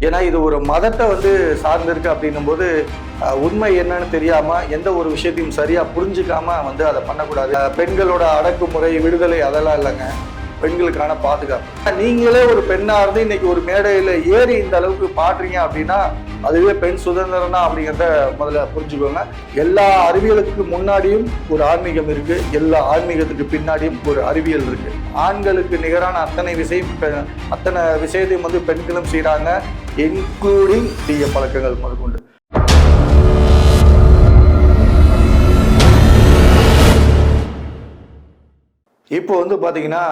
ஏன்னா இது ஒரு மதத்தை வந்து சார்ந்திருக்கு அப்படின்னும் போது உண்மை என்னன்னு தெரியாம எந்த ஒரு விஷயத்தையும் சரியா புரிஞ்சுக்காம வந்து அதை பண்ணக்கூடாது. பெண்களோட அடக்குமுறை விடுதலை அதெல்லாம் இல்லைங்க. பெண்களுக்கான பாதுகாப்பு. நீங்களே ஒரு பெண்ணா இருந்து இன்னைக்கு ஒரு மேடையில ஏறி இந்த அளவுக்கு பாடுறீங்க அப்படின்னா அதுவே பெண் சுதந்திரம் தான் அப்படிங்கிறத முதல்ல புரிஞ்சுக்கோங்க. எல்லா அறிவியலுக்கு முன்னாடியும் ஒரு ஆன்மீகம் இருக்கு. எல்லா ஆன்மீகத்துக்கு பின்னாடியும் ஒரு அறிவியல் இருக்கு. ஆண்களுக்கு நிகரான அத்தனை விஷயம் பெ- அத்தனை விஷயத்தையும் வந்து பெண்களும் செய்கிறாங்க இன்க்ளூடிங் தீய பழக்கங்கள் முதற்கொண்டு. இப்போ வந்து பார்த்தீங்கன்னா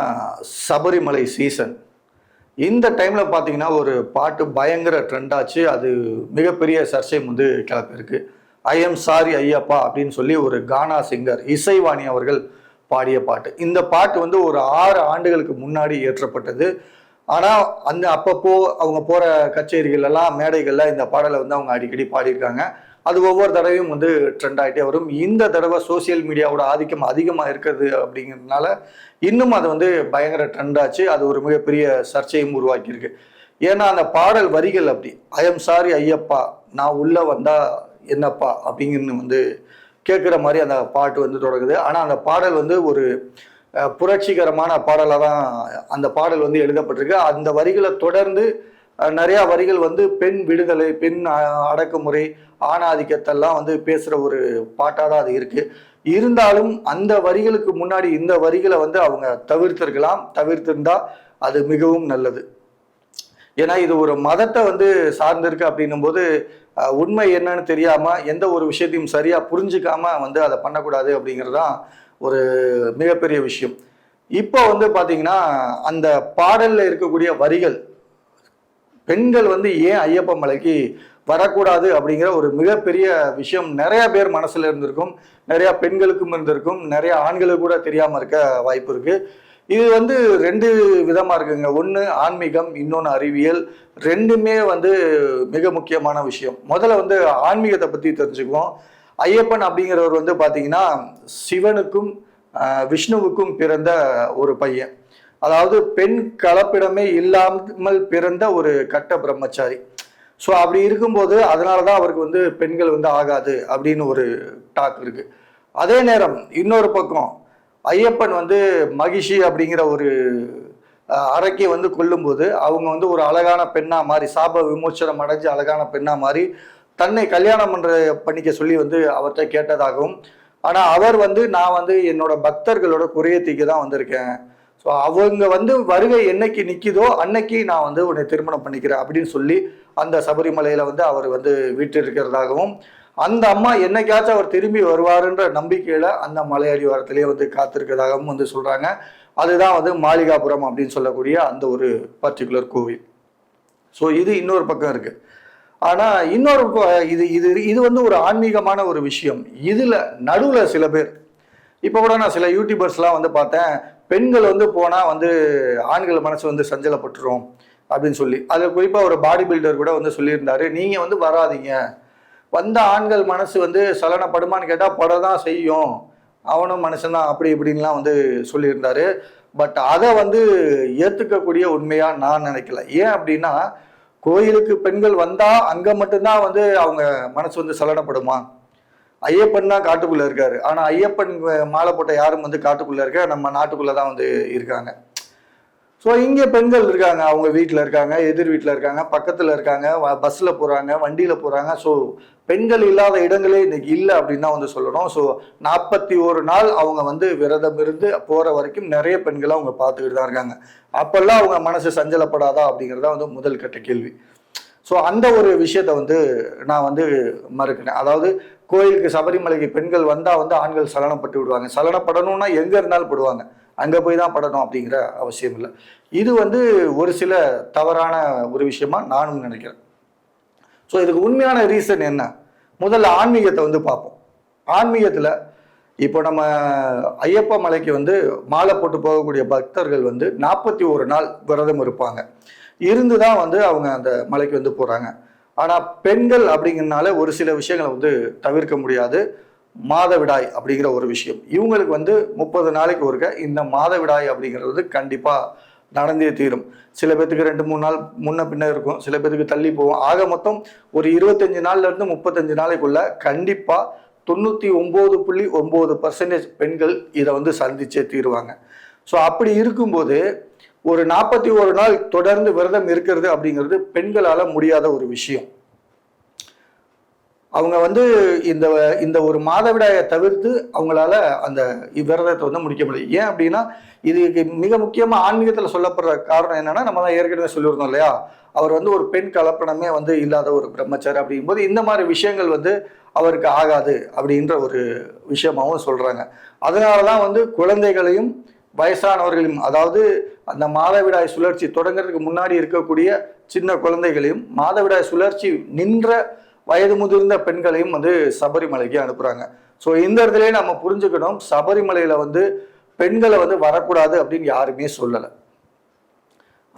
சபரிமலை சீசன் இந்த டைமில் பார்த்தீங்கன்னா ஒரு பாட்டு பயங்கர ட்ரெண்டாச்சு அது மிகப்பெரிய சர்ச்சையும் வந்து கிளப்பிருக்கு ஐ எம் சாரி ஐயப்பா அப்படின்னு சொல்லி ஒரு கானா சிங்கர் இசைவாணி அவர்கள் பாடிய பாட்டு. இந்த பாட்டு வந்து ஒரு ஆறு ஆண்டுகளுக்கு முன்னாடி இயற்றப்பட்டது. ஆனால் அந்த அப்பப்போ அவங்க போகிற கச்சேரிகள் எல்லாம் மேடைகளில் இந்த பாடலை வந்து அவங்க அடிக்கடி பாடியிருக்காங்க. அது ஒவ்வொரு தடவையும் வந்து ட்ரெண்ட் ஆகிட்டே வரும். இந்த தடவை சோஷியல் மீடியாவோட ஆதிக்கம் அதிகமாக இருக்கிறது அப்படிங்கிறதுனால இன்னும் அது வந்து பயங்கர ட்ரெண்ட் ஆச்சு. அது ஒரு மிகப்பெரிய சர்ச்சையும் உருவாக்கியிருக்கு. ஏன்னா அந்த பாடல் வரிகள் அப்படி ஐஎம் சாரி ஐயப்பா நான் உள்ளே வந்தால் என்னப்பா? அப்படிங்கன்னு வந்து கேட்குற மாதிரி அந்த பாட்டு வந்து தொடங்குது. ஆனால் அந்த பாடல் வந்து ஒரு புரட்சிகரமான பாடலாக தான் அந்த பாடல் வந்து எழுதப்பட்டிருக்கு. அந்த வரிகளை தொடர்ந்து நிறையா வரிகள் வந்து பெண் விடுதலை பெண் அடக்குமுறை ஆணாதிக்கத்தெல்லாம் வந்து பேசுகிற ஒரு பாட்டாக தான் அது இருக்குது இருந்தாலும் அந்த வரிகளுக்கு முன்னாடி இந்த வரிகளை வந்து அவங்க தவிர்த்திருக்கலாம். தவிர்த்திருந்தால் அது மிகவும் நல்லது. ஏன்னா இது ஒரு மதத்தை வந்து சார்ந்திருக்கு அப்படின்னும் போது உண்மை என்னன்னு தெரியாமல் எந்த ஒரு விஷயத்தையும் சரியாக புரிஞ்சிக்காமல் வந்து அதை பண்ணக்கூடாது அப்படிங்கிறது தான் ஒரு மிகப்பெரிய விஷயம். இப்போ வந்து பார்த்தீங்கன்னா அந்த பாடலில் இருக்கக்கூடிய வரிகள் பெண்கள் வந்து ஏன் ஐயப்ப மலைக்கு வரக்கூடாது அப்படிங்கிற ஒரு மிகப்பெரிய விஷயம் நிறைய பேர் மனசில் இருந்திருக்கும். நிறைய பெண்களுக்கும் இருந்திருக்கும். நிறைய ஆண்களுக்கு கூட தெரியாமல் இருக்க வாய்ப்பு இருக்கு. இது வந்து ரெண்டு விதமாக இருக்குங்க. ஒன்று ஆன்மீகம் இன்னொன்று அறிவியல். ரெண்டுமே வந்து மிக முக்கியமான விஷயம். முதல்ல வந்து ஆன்மீகத்தை பற்றி தெரிஞ்சுக்குவோம். ஐயப்பன் அப்படிங்கிறவர் வந்து பார்த்தீங்கன்னா சிவனுக்கும் விஷ்ணுவுக்கும் பிறந்த ஒரு பையன். அதாவது பெண் கலப்பிடமே இல்லாமல் பிறந்த ஒரு கட்ட பிரம்மச்சாரி. ஸோ அப்படி இருக்கும்போது அதனால தான் அவருக்கு வந்து பெண்கள் வந்து ஆகாது அப்படின்னு ஒரு டாக் இருக்கு. அதே நேரம் இன்னொரு பக்கம் ஐயப்பன் வந்து மகிஷி அப்படிங்கிற ஒரு அஹ், அரக்கியை வந்து கொல்லும்போது அவங்க வந்து ஒரு அழகான பெண்ணா மாதிரி சாப விமோச்சனம் அடைஞ்சு அழகான பெண்ணா மாதிரி தன்னை கல்யாணம் பண்ற பண்ணிக்க சொல்லி வந்து அவர்கிட்ட கேட்டதாகவும் ஆனால் அவர் வந்து நான் வந்து என்னோட பக்தர்களோட குறைய தீக்க தான் வந்திருக்கேன். ஸோ அவங்க வந்து வருகை என்னைக்கு நிற்கிதோ அன்னைக்கு நான் வந்து உன்னை திருமணம் பண்ணிக்கிறேன் அப்படின்னு சொல்லி அந்த சபரிமலையில் வந்து அவர் வந்து வீட்டு இருக்கிறதாகவும் அந்த அம்மா என்னைக்காச்சும் அவர் திரும்பி வருவாருன்ற நம்பிக்கையில் அந்த மலையடி வாரத்திலேயே வந்து காத்திருக்கிறதாகவும் வந்து சொல்கிறாங்க அதுதான் வந்து மாளிகாபுரம் அப்படின்னு சொல்லக்கூடிய அந்த ஒரு பர்டிகுலர் கோவில். ஸோ இது இன்னொரு பக்கம் இருக்குது ஆனால் இன்னொரு இது இது இது வந்து ஒரு ஆன்மீகமான ஒரு விஷயம். இதில் நடுவில் சில பேர் இப்போ கூட நான் சில யூடியூபர்ஸ்லாம் வந்து பார்த்தேன் பெண்கள் வந்து போனால் வந்து ஆண்கள் மனசு வந்து சஞ்சலப்பட்டுரும் அப்படின்னு சொல்லி. அதில் குறிப்பாக ஒரு பாடி பில்டர் கூட வந்து சொல்லியிருந்தாரு நீங்கள் வந்து வராதீங்க. வந்த ஆண்கள் மனசு வந்து சலனப்படுமான்னு கேட்டால் பட தான் செய்யும். அவனும் மனுஷன்தான் அப்படி இப்படின்லாம் வந்து சொல்லியிருந்தாரு. பட் அதை வந்து ஏற்றுக்கக்கூடிய உண்மையாக நான் நினைக்கல. ஏன் அப்படின்னா கோயிலுக்கு பெண்கள் வந்தால் அங்கே மட்டும்தான் வந்து அவங்க மனசு வந்து சலனப்படுமா? ஐயப்பன் தான் காட்டுக்குள்ளே இருக்காரு. ஆனால் ஐயப்பன் மாலை போட்ட யாரும் வந்து காட்டுக்குள்ளே இருக்க நம்ம நாட்டுக்குள்ளே தான் வந்து இருக்காங்க. ஸோ இங்கே பெண்கள் இருக்காங்க அவங்க வீட்டில் இருக்காங்க எதிர் வீட்டில் இருக்காங்க பக்கத்தில் இருக்காங்க பஸ்ஸில் போகிறாங்க வண்டியில் போகிறாங்க ஸோ பெண்கள் இல்லாத இடங்களே இன்னைக்கு இல்லை அப்படின்னு தான் வந்து சொல்லணும். ஸோ நாற்பத்தி ஒரு நாள் அவங்க வந்து விரதம் இருந்து போகிற வரைக்கும் நிறைய பெண்களை அவங்க பார்த்துக்கிட்டு தான் இருக்காங்க. அப்போல்லாம் அவங்க மனசு சஞ்சலப்படாதா அப்படிங்கிறதா வந்து முதல் கட்ட கேள்வி. ஸோ அந்த ஒரு விஷயத்த வந்து நான் வந்து மறுக்கிறேன். அதாவது கோயிலுக்கு சபரிமலைக்கு பெண்கள் வந்தால் வந்து ஆண்கள் சலனப்பட்டு விடுவாங்க. சலனப்படணும்னா எங்கே இருந்தாலும் படுவாங்க. அங்கே போய் தான் படணும் அப்படிங்கிற அவசியம் இல்லை. இது வந்து ஒரு சில தவறான ஒரு விஷயமா நானும் நினைக்கிறேன். ஸோ இதுக்கு உண்மையான ரீசன் என்ன? முதல்ல ஆன்மீகத்தை வந்து பார்ப்போம். ஆன்மீகத்தில் இப்போ நம்ம ஐயப்ப மலைக்கு வந்து மாலை போட்டு போகக்கூடிய பக்தர்கள் வந்து நாற்பத்தி ஒரு நாள் விரதம் இருப்பாங்க. இருந்து தான் வந்து அவங்க அந்த மலைக்கு வந்து போகிறாங்க ஆனால் பெண்கள் அப்படிங்கிறனால ஒரு சில விஷயங்களை வந்து தவிர்க்க முடியாது. மாதவிடாய் அப்படிங்கிற ஒரு விஷயம். இவங்களுக்கு வந்து முப்பது நாளைக்கு ஒருக்க இந்த மாதவிடாய் அப்படிங்கிறது கண்டிப்பாக நடந்தே தீரும். சில பேர்த்துக்கு ரெண்டு மூணு நாள் முன்ன பின்ன இருக்கும். சில பேர்த்துக்கு தள்ளி போவோம் ஆக மொத்தம் ஒரு இருபத்தஞ்சு நாள்லேருந்து முப்பத்தஞ்சு நாளைக்குள்ள கண்டிப்பாக தொண்ணூற்றி ஒம்பது புள்ளி ஒம்பது பர்சன்டேஜ் பெண்கள் இதை வந்து சந்திச்சே தீருவாங்க. ஸோ அப்படி இருக்கும்போது ஒரு நாற்பத்தி ஒரு நாள் தொடர்ந்து விரதம் இருக்கிறது அப்படிங்கிறது பெண்களால் முடியாத ஒரு விஷயம். அவங்க வந்து இந்த இந்த ஒரு மாதவிடாயை தவிர்த்து அவங்களால அந்த விரதத்தை வந்து முடிக்க முடியும். ஏன் அப்படின்னா இதுக்கு மிக முக்கியமாக ஆன்மீகத்தில் சொல்லப்படுற காரணம் என்னன்னா நம்ம தான் ஏற்கனவே சொல்லியிருந்தோம் இல்லையா? அவர் வந்து ஒரு பெண் கலப்பணமே வந்து இல்லாத ஒரு பிரம்மச்சாரி அப்படிங்கும்போது இந்த மாதிரி விஷயங்கள் வந்து அவருக்கு ஆகாது அப்படின்ற ஒரு விஷயமாகவும் சொல்கிறாங்க அதனால தான் வந்து குழந்தைகளையும் வயசானவர்களையும் அதாவது அந்த மாதவிடாய் சுழற்சி தொடங்குறதுக்கு முன்னாடி இருக்கக்கூடிய சின்ன குழந்தைகளையும் மாதவிடாய் சுழற்சி நின்ற வயது முதிர்ந்த பெண்களையும் வந்து சபரிமலைக்கு அனுப்புறாங்க. ஸோ இந்த இடத்துலயே நம்ம புரிஞ்சுக்கணும் சபரிமலையில வந்து பெண்களை வந்து வரக்கூடாது அப்படின்னு யாருமே சொல்லலை.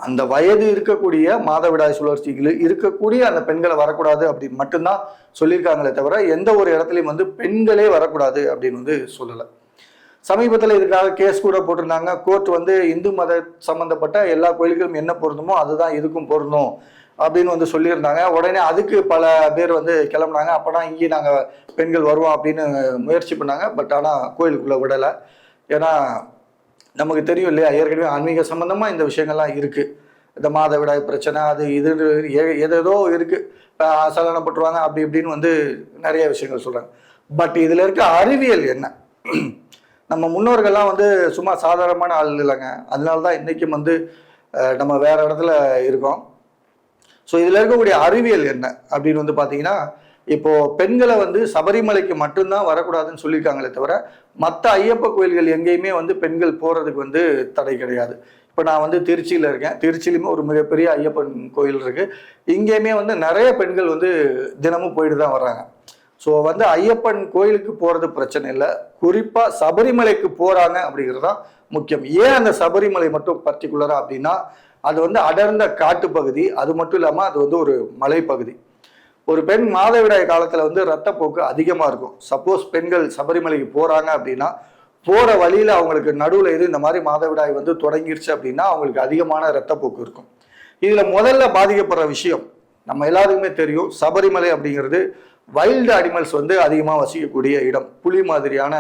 அந்த வயது இருக்கக்கூடிய மாதவிடாய் சுழற்சிகள் இருக்கக்கூடிய அந்த பெண்களை வரக்கூடாது அப்படின்னு மட்டும்தான் சொல்லியிருக்காங்களே தவிர எந்த ஒரு இடத்துலையும் வந்து பெண்களே வரக்கூடாது அப்படின்னு வந்து சொல்லலை. சமீபத்தில் இதுக்காக கேஸ் கூட போட்டிருந்தாங்க. கோர்ட் வந்து இந்து மத சம்பந்தப்பட்ட எல்லா கோயில்களும் என்ன பொருந்துமோ அதுதான் இதுக்கும் பொருந்தும். அப்படின்னு வந்து சொல்லியிருந்தாங்க. உடனே அதுக்கு பல பேர் வந்து கிளம்புனாங்க. அப்போனா இங்கேயும் நாங்கள் பெண்கள் வருவோம் அப்படின்னு முயற்சி பண்ணாங்க. பட் ஆனால் கோயிலுக்குள்ளே விடலை. ஏன்னா நமக்கு தெரியும் இல்லையா? ஏற்கனவே ஆன்மீக சம்பந்தமாக இந்த விஷயங்கள்லாம் இருக்குது இந்த மாதவிடாய் பிரச்சனை அது இது ஏ- ஏதேதோ இருக்குது சலனப்பட்டுருவாங்க அப்படி இப்படின்னு வந்து நிறைய விஷயங்கள் சொல்கிறாங்க பட் இதில் இருக்க அறிவியல் என்ன? நம்ம முன்னோர்கள்லாம் வந்து சும்மா சாதாரணமான ஆள் இல்லைங்க. அதனால தான் இன்றைக்கும் வந்து நம்ம வேறு இடத்துல இருக்கோம். ஸோ இதில் இருக்கக்கூடிய அறிவியல் என்ன அப்படின்னு வந்து பார்த்தீங்கன்னா இப்போ பெண்களை வந்து சபரிமலைக்கு மட்டும்தான் வரக்கூடாதுன்னு சொல்லியிருக்காங்களே தவிர மற்ற ஐயப்ப கோயில்கள் எங்கேயுமே வந்து பெண்கள் போகிறதுக்கு வந்து தடை கிடையாது. இப்போ நான் வந்து திருச்சியில் இருக்கேன். திருச்சியிலுமே ஒரு மிகப்பெரிய ஐயப்பன் கோயில் இருக்குது இங்கேயுமே வந்து நிறைய பெண்கள் வந்து தினமும் போயிட்டு தான் வர்றாங்க ஸோ வந்து ஐயப்பன் கோயிலுக்கு போகிறது பிரச்சனை இல்லை. குறிப்பாக சபரிமலைக்கு போகிறாங்க அப்படிங்கிறது தான் முக்கியம். ஏன் அந்த சபரிமலை மட்டும் பர்டிகுலராக அப்படின்னா அது வந்து அடர்ந்த காட்டுப்பகுதி அது மட்டும் இல்லாமல் அது வந்து ஒரு மலைப்பகுதி. ஒரு பெண் மாதவிடாய் காலத்தில் வந்து ரத்தப்போக்கு அதிகமாக இருக்கும். சப்போஸ் பெண்கள் சபரிமலைக்கு போகிறாங்க அப்படின்னா போகிற வழியில் அவங்களுக்கு நடுவில் இது இந்த மாதிரி மாதவிடாய் வந்து தொடங்கிருச்சு அப்படின்னா அவங்களுக்கு அதிகமான ரத்தப்போக்கு இருக்கும். இதில் முதல்ல பாதிக்கப்படுற விஷயம் நம்ம எல்லாருக்குமே தெரியும் சபரிமலை அப்படிங்கிறது வைல்டு அனிமல்ஸ் வந்து அதிகமாக வசிக்கக்கூடிய இடம். புலி மாதிரியான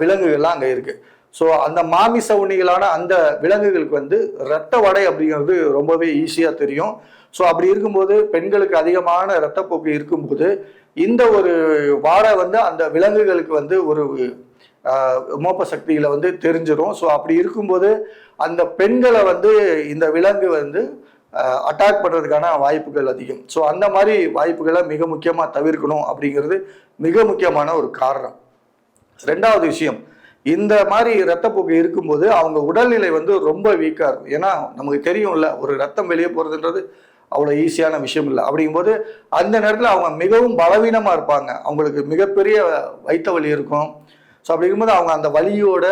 விலங்குகள்லாம் அங்கே இருக்குது ஸோ அந்த மாமிச உண்ணிகளான அந்த விலங்குகளுக்கு வந்து இரத்த வடை அப்படிங்கிறது ரொம்பவே ஈஸியாக தெரியும். ஸோ அப்படி இருக்கும்போது பெண்களுக்கு அதிகமான இரத்தப்போக்கு இருக்கும்போது இந்த ஒரு வாடை வந்து அந்த விலங்குகளுக்கு வந்து ஒரு மோப்ப சக்திகளை வந்து தெரிஞ்சிடும் ஸோ அப்படி இருக்கும்போது அந்த பெண்களை வந்து இந்த விலங்கு வந்து அட்டாக் பண்ணுறதுக்கான வாய்ப்புகள் அதிகம். ஸோ அந்த மாதிரி வாய்ப்புகளை மிக முக்கியமாக தவிர்க்கணும் அப்படிங்கிறது மிக முக்கியமான ஒரு காரணம். ரெண்டாவது விஷயம் இந்த மாதிரி ரத்தப்போக்கு இருக்கும்போது அவங்க உடல்நிலை வந்து ரொம்ப வீக்காக இருக்கும். ஏன்னா நமக்கு தெரியும்ல ஒரு ரத்தம் வெளியே போகிறதுன்றது அவ்வளோ ஈஸியான விஷயம் இல்லை. அப்படிங்கும்போது அந்த நேரத்தில் அவங்க மிகவும் பலவீனமாக இருப்பாங்க. அவங்களுக்கு மிகப்பெரிய வயிற்று வலி இருக்கும். ஸோ அப்படி இருக்கும்போது அவங்க அந்த வலியோட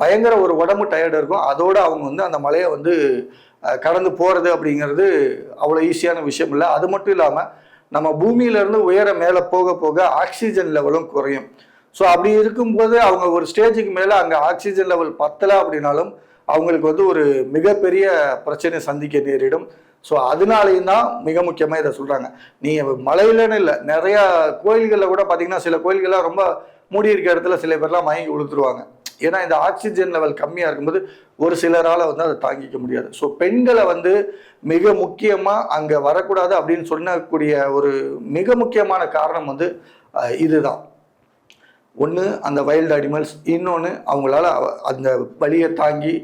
பயங்கர ஒரு உடம்பு டயர்டு இருக்கும். அதோட அவங்க வந்து அந்த மலையை வந்து கடந்து போகிறது அப்படிங்கிறது அவ்வளோ ஈஸியான விஷயம் இல்லை. அது மட்டும் இல்லாமல் நம்ம பூமியிலேருந்து உயர மேலே போக போக ஆக்சிஜன் லெவலும் குறையும். ஸோ அப்படி இருக்கும்போது அவங்க ஒரு ஸ்டேஜுக்கு மேலே அங்கே ஆக்சிஜன் லெவல் பத்தலை அப்படின்னாலும் அவங்களுக்கு வந்து ஒரு மிகப்பெரிய பிரச்சனை சந்திக்க நேரிடும். ஸோ அதனாலையும் தான் மிக முக்கியமாக இதை சொல்கிறாங்க நீங்கள் மலையிலன்னு இல்லை. நிறையா கோயில்களில் கூட பார்த்தீங்கன்னா சில கோயில்கள்லாம் ரொம்ப மூடி இருக்க இடத்துல சில பேர்லாம் மயங்கி உளுத்துருவாங்க. ஏன்னா இந்த ஆக்சிஜன் லெவல் கம்மியாக இருக்கும்போது ஒரு சிலரால் வந்து அதை தாங்கிக்க முடியாது. ஸோ பெண்களை வந்து மிக முக்கியமாக அங்கே வரக்கூடாது அப்படின்னு சொல்லக்கூடிய ஒரு மிக முக்கியமான காரணம் வந்து இதுதான். ஒன்று அந்த வைல்டு அனிமல்ஸ் இன்னொன்று அவங்களால அந்த வலியை தாங்கி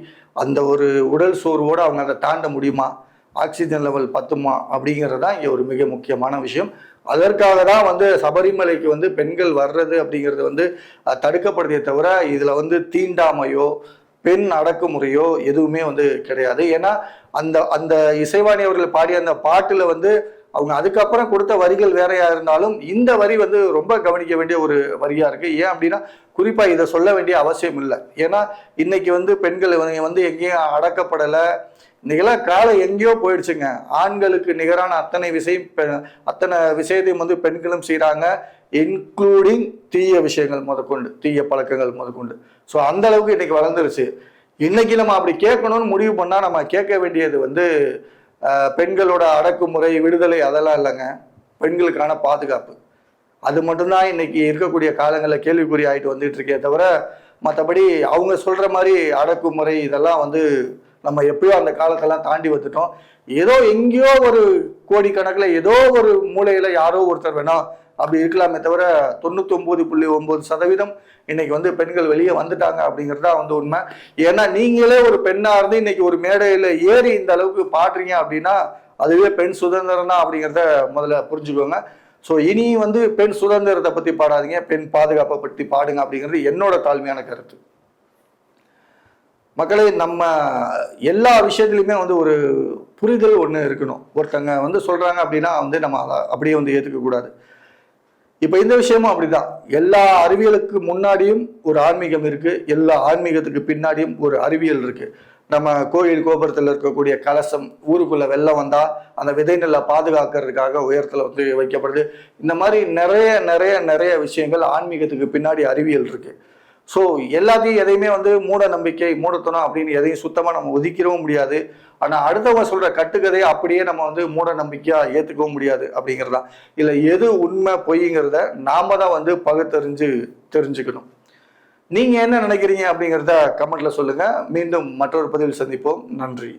அந்த ஒரு உடல் சோர்வோடு அவங்க அதை தாண்ட முடியுமா? ஆக்சிஜன் லெவல் பத்துமா? அப்படிங்கிறது தான் இங்கே ஒரு மிக முக்கியமான விஷயம். அதற்காக தான் வந்து சபரிமலைக்கு வந்து பெண்கள் வர்றது அப்படிங்கிறது வந்து தடுக்கப்படுதே தவிர இதில் வந்து தீண்டாமையோ பெண் அடக்குமுறையோ எதுவுமே வந்து கிடையாது. ஏன்னா அந்த அந்த இசைவாணி அவர்கள் பாடிய அந்த பாட்டில் வந்து அவங்க அதுக்கப்புறம் கொடுத்த வரிகள் வேறையா இருந்தாலும் இந்த வரி வந்து ரொம்ப கவனிக்க வேண்டிய ஒரு வரியா இருக்கு. ஏன் அப்படின்னா குறிப்பா இதை சொல்ல வேண்டிய அவசியம் இல்லை. ஏன்னா இன்னைக்கு வந்து பெண்கள் வந்து- வந்து எங்கேயும் அடக்கப்படலை. இன்னைக்கெல்லாம் காலம் எங்கேயோ போயிடுச்சுங்க. ஆண்களுக்கு நிகரான அத்தனை விஷயம் பெ- அத்தனை விஷயத்தையும் வந்து பெண்களும் செய்கிறாங்க இன்க்ளூடிங் தீய விஷயங்கள் முதற்கொண்டு தீய பழக்கங்கள் முதற்கொண்டு. ஸோ அந்த அளவுக்கு இன்னைக்கு வளர்ந்துருச்சு. இன்னைக்கு நம்ம அப்படி கேட்கணும்னு முடிவு பண்ணால் நம்ம கேட்க வேண்டியது வந்து பெண்களோட அடக்குமுறை விடுதலை அதெல்லாம் இல்லைங்க. பெண்களுக்கான பாதுகாப்பு. அது மட்டும்தான் இன்னைக்கு இருக்கக்கூடிய காலங்களில் கேள்விக்குறி ஆகிட்டு வந்துட்டு இருக்கே தவிர மற்றபடி அவங்க சொல்ற மாதிரி அடக்குமுறை இதெல்லாம் வந்து நம்ம எப்பயோ அந்த காலத்தெல்லாம் தாண்டி வந்துட்டோம். ஏதோ எங்கேயோ ஒரு கோடிக்கணக்கில் ஏதோ ஒரு மூலையில யாரோ ஒருத்தர் வேணா அப்படி இருக்கலாமே தவிர தொண்ணூத்தொம்பது புள்ளி ஒன்பது சதவீதம் இன்னைக்கு வந்து பெண்கள் வெளியே வந்துட்டாங்க அப்படிங்கிறது தான் வந்து உண்மை. ஏன்னா நீங்களே ஒரு பெண்ணா இருந்து இன்னைக்கு ஒரு மேடையில ஏறி இந்த அளவுக்கு பாடுறீங்க அப்படின்னா அதுவே பெண் சுதந்திரம் தான் அப்படிங்கிறத முதல்ல புரிஞ்சுக்கோங்க. ஸோ இனி வந்து பெண் சுதந்திரத்தை பத்தி பாடாதீங்க பெண் பாதுகாப்பை பற்றி பாடுங்க அப்படிங்கிறது என்னோட தாழ்மையான கருத்து. மக்களே நம்ம எல்லா விஷயத்துலையுமே வந்து ஒரு புரிதல் ஒன்று இருக்கணும். ஒருத்தங்க வந்து சொல்றாங்க அப்படின்னா வந்து நம்ம அதை அப்படியே வந்து ஏற்றுக்க கூடாது இப்போ இந்த விஷயமும் அப்படிதான். எல்லா அறிவியலுக்கு முன்னாடியும் ஒரு ஆன்மீகம் இருக்கு. எல்லா ஆன்மீகத்துக்கு பின்னாடியும் ஒரு அறிவியல் இருக்கு. நம்ம கோயில் கோபுரத்தில் இருக்கக்கூடிய கலசம் ஊருக்குள்ள வெள்ளம் வந்தா அந்த விதை நெல்லை பாதுகாக்கிறதுக்காக உயரத்துல வந்து வைக்கப்படுது. இந்த மாதிரி நிறைய நிறைய நிறைய விஷயங்கள் ஆன்மீகத்துக்கு பின்னாடி அறிவியல் இருக்கு. ஸோ எல்லாத்தையும் எதையுமே வந்து மூட நம்பிக்கை மூடத்தனம் அப்படின்னு எதையும் சுத்தமாக நம்ம ஒதுக்கிடவும் முடியாது. ஆனால் அடுத்தவங்க சொல்கிற கட்டுக்கதையை அப்படியே நம்ம வந்து மூட நம்பிக்கையாக ஏற்றுக்கவும் முடியாது அப்படிங்கிறதா இல்லை எது உண்மை பொய்ங்கிறத நாம தான் வந்து பகுத்தறிஞ்சு தெரிஞ்சுக்கணும். நீங்கள் என்ன நினைக்கிறீங்க அப்படிங்கிறத கமெண்ட்டில் சொல்லுங்கள் மீண்டும் மற்றொரு பதிவில் சந்திப்போம். நன்றி.